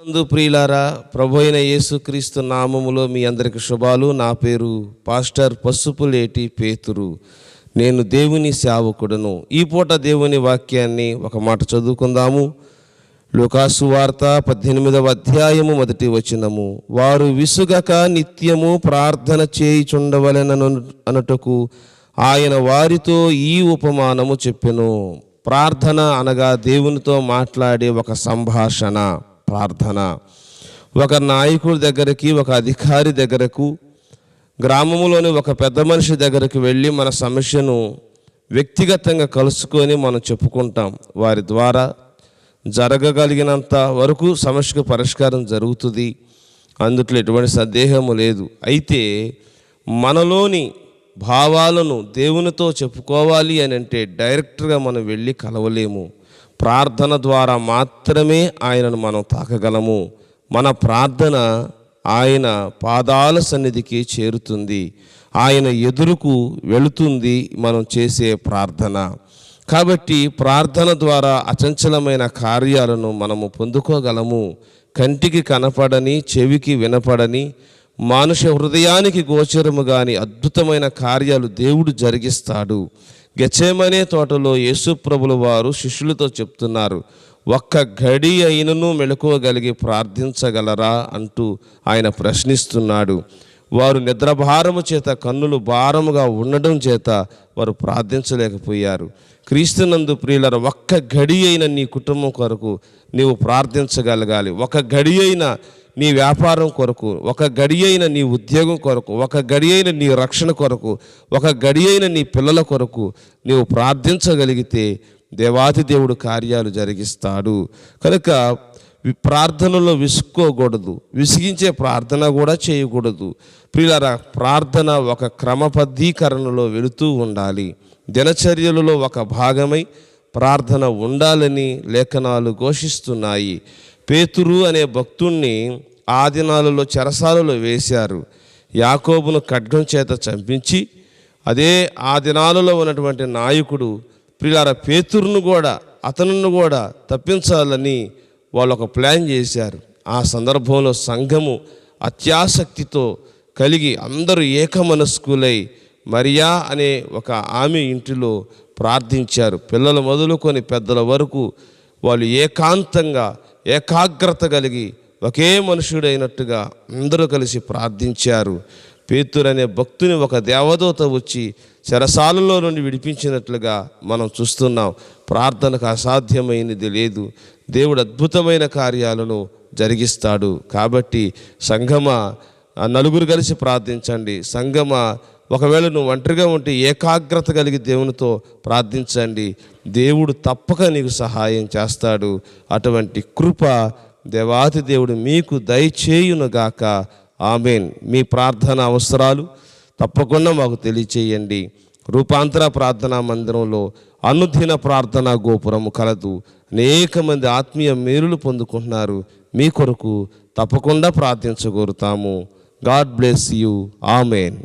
నందు ప్రియులారా ప్రభు అయిన యేసుక్రీస్తు నామములో మీ అందరికి శుభాలు. నా పేరు పాస్టర్ పసుపులేటి పేతురు. నేను దేవుని సేవకుడను. ఈ పూట దేవుని వాక్యాన్ని ఒక మాట చదువుకుందాము. లుకాసు వార్త పద్దెనిమిదవ అధ్యాయము మొదటి వచనము. వారు విసుగక నిత్యము ప్రార్థన చేయుచుండవలెనను అనటకు ఆయన వారితో ఈ ఉపమానము చెప్పెను. ప్రార్థన అనగా దేవునితో మాట్లాడే ఒక సంభాషణ. ప్రార్థన. ఒక నాయకుడి దగ్గరికి ఒక అధికారి దగ్గరకు గ్రామంలోని ఒక పెద్ద మనిషి దగ్గరికి వెళ్ళి మన సమస్యను వ్యక్తిగతంగా కలుసుకొని మనం చెప్పుకుంటాం. వారి ద్వారా జరగగలిగినంత వరకు సమస్యకు పరిష్కారం జరుగుతుంది. అందుట్లో ఎటువంటి సందేహము లేదు. అయితే మనలోని భావాలను దేవునితో చెప్పుకోవాలి అని అంటే డైరెక్ట్గా మనం వెళ్ళి కలవలేము. ప్రార్థన ద్వారా మాత్రమే ఆయనను మనం తాకగలము. మన ప్రార్థన ఆయన పాదాల సన్నిధికి చేరుతుంది. ఆయన ఎదురుకు వెళుతుంది మనం చేసే ప్రార్థన. కాబట్టి ప్రార్థన ద్వారా అచంచలమైన కార్యాలను మనము పొందుకోగలము. కంటికి కనపడని చెవికి వినపడని మానుష హృదయానికి గోచరము కాని అద్భుతమైన కార్యాలు దేవుడు జరిగిస్తాడు. గెచేమనే తోటలో యేసుప్రభుల వారు శిష్యులతో చెప్తున్నారు ఒక్క గడి అయినను మెలకువగలిగి ప్రార్థించగలరా? అంటూ ఆయన ప్రశ్నిస్తున్నాడు. వారు నిద్రభారము చేత కన్నులు భారముగా ఉండడం చేత వారు ప్రార్థించలేకపోయారు. క్రీస్తునందు ప్రియులర ఒక్క గడి అయిన నీ కుటుంబం కొరకు నీవు ప్రార్థించగలగాలి. ఒక గడి అయిన నీ వ్యాపారం కొరకు ఒక గడి అయిన నీ ఉద్యోగం కొరకు ఒక గడి అయిన నీ రక్షణ కొరకు ఒక గడి అయిన నీ పిల్లల కొరకు నీవు ప్రార్థించగలిగితే దేవాతి దేవుడు కార్యాలు జరిగిస్తాడు. కనుక ప్రార్థనలో విసుక్కోకూడదు. విసిగించే ప్రార్థన కూడా చేయకూడదు. ప్రియులరా ప్రార్థన ఒక క్రమబద్ధీకరణలో వెళుతూ ఉండాలి. దినచర్యలలో ఒక భాగమై ప్రార్థన ఉండాలని లేఖనాలు ఘోషిస్తున్నాయి. పేతురు అనే భక్తుణ్ణి ఆదినాలలో చెరసాలలో వేశారు. యాకోబును ఖడ్గం చేత చంపించి అదే ఆ దినాలలో ఉన్నటువంటి నాయకుడు ప్రిలార పేతురును కూడా అతనును కూడా తప్పించాలని వాళ్ళు ఒక ప్లాన్ చేశారు. ఆ సందర్భంలో సంఘము అత్యాసక్తితో కలిగి అందరూ ఏకమనస్కులై మరియా అనే ఒక ఆమె ఇంటిలో ప్రార్థించారు. పిల్లలు మొదలుకొని పెద్దల వరకు వాళ్ళు ఏకాంతంగా ఏకాగ్రత కలిగి ఒకే మనుషుడైనట్టుగా అందరూ కలిసి ప్రార్థించారు. పేతురనే భక్తుని ఒక దేవదూత వచ్చి చెరసాలలో నుండి విడిపించినట్లుగా మనం చూస్తున్నాం. ప్రార్థనకు అసాధ్యమైనది లేదు. దేవుడు అద్భుతమైన కార్యాలను జరిగిస్తాడు. కాబట్టి సంగమ నలుగురు కలిసి ప్రార్థించండి. సంగమ ఒకవేళ నువ్వు ఒంటరిగా ఉంటే ఏకాగ్రత కలిగి దేవునితో ప్రార్థించండి. దేవుడు తప్పక నీకు సహాయం చేస్తాడు. అటువంటి కృప దేవాతి దేవుడు మీకు దయచేయునుగాక. ఆమెన్. మీ ప్రార్థన అవసరాలు తప్పకుండా మాకు తెలియచేయండి. రూపాంతర ప్రార్థనా మందిరంలో అనుదిన ప్రార్థనా గోపురము కలదు. అనేక మంది ఆత్మీయ మేలులు పొందుకుంటున్నారు. మీ కొరకు తప్పకుండా ప్రార్థించగోరుతాము. God bless you. ఆమెన్.